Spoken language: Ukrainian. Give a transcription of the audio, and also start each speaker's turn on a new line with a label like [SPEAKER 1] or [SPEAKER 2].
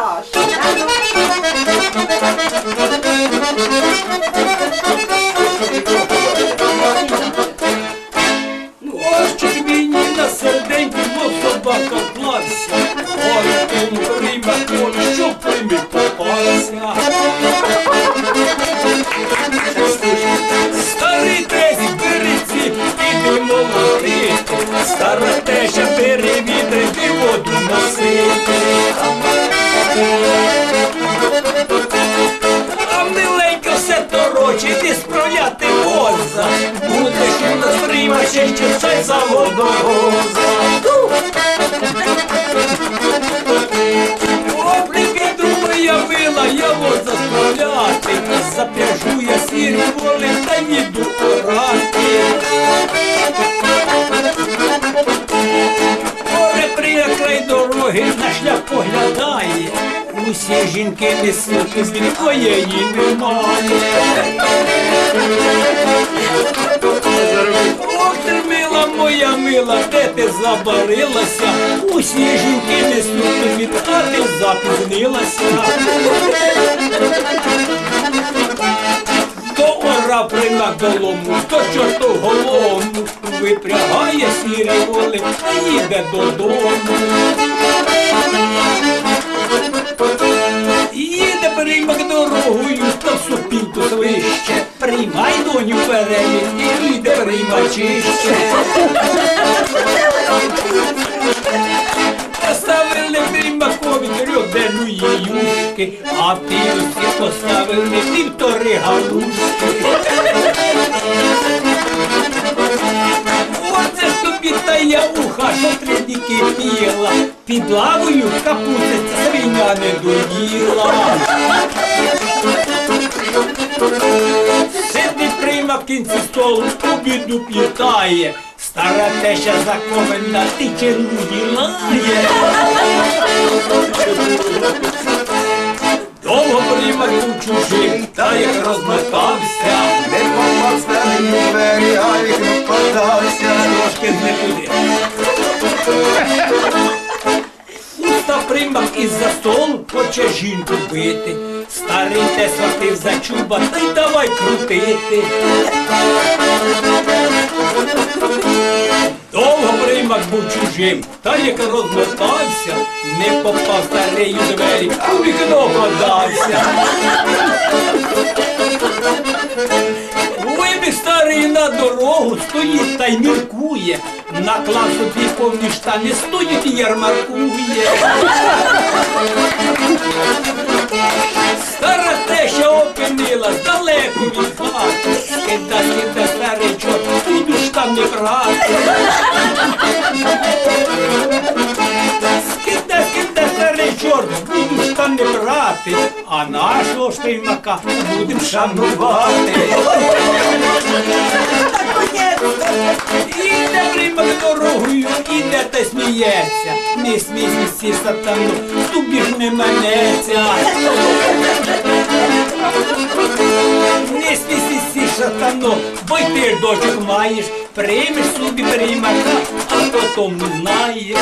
[SPEAKER 1] Ó, cheirando. Ще що цей за водовоза. Опліки вила, я воза справляти. Запряжу я сірі воли та їду орати. Море при край дороги на шлях поглядає. Усі жінки несуть, з твоєї немає. Ох мила моя мила, де ти забарилася? Усі жінки несуть тобі, а ти запізнилася. То ора прина долому, то чорту голому, випрягає сірі воли, а їде додому. Їде приймак і їде приймачище. Поставили приймакові трьохденної юшки, а усі поставили півтори галушки. Оце тобі та я уха, що три дні кипіла. Під лавою капустиця свиня не доїла. В кінці столу, обіду плітає. Стара теща закована, ти червоні лає. Довго прийма чужим, та як розмотався,
[SPEAKER 2] Не попав старий двері, а їх не подався.
[SPEAKER 1] трошки не туди. Уста примак із-за столу хоче жінку бити. Старий те схватив за чуба, та давай крутити. Довго примак був чужим, та як розмотався, не попав старий у двері, у вікно подався. Дорогу, стоїть та й міркує. Наклав собі повні штани, стоїть і ярмаркує. Стара теща опинилась далеко від хати. Кида, кида, старий чорт, буду штани брати. А нашого штеймака будем шанувати. Іде приймак дорогою, іде та сміється. Не смійся, сатану, тобі ж не манеться. Не смійся, сатану, бо й ти ж дочок маєш, приймеш собі приймака, а потім не знаєш.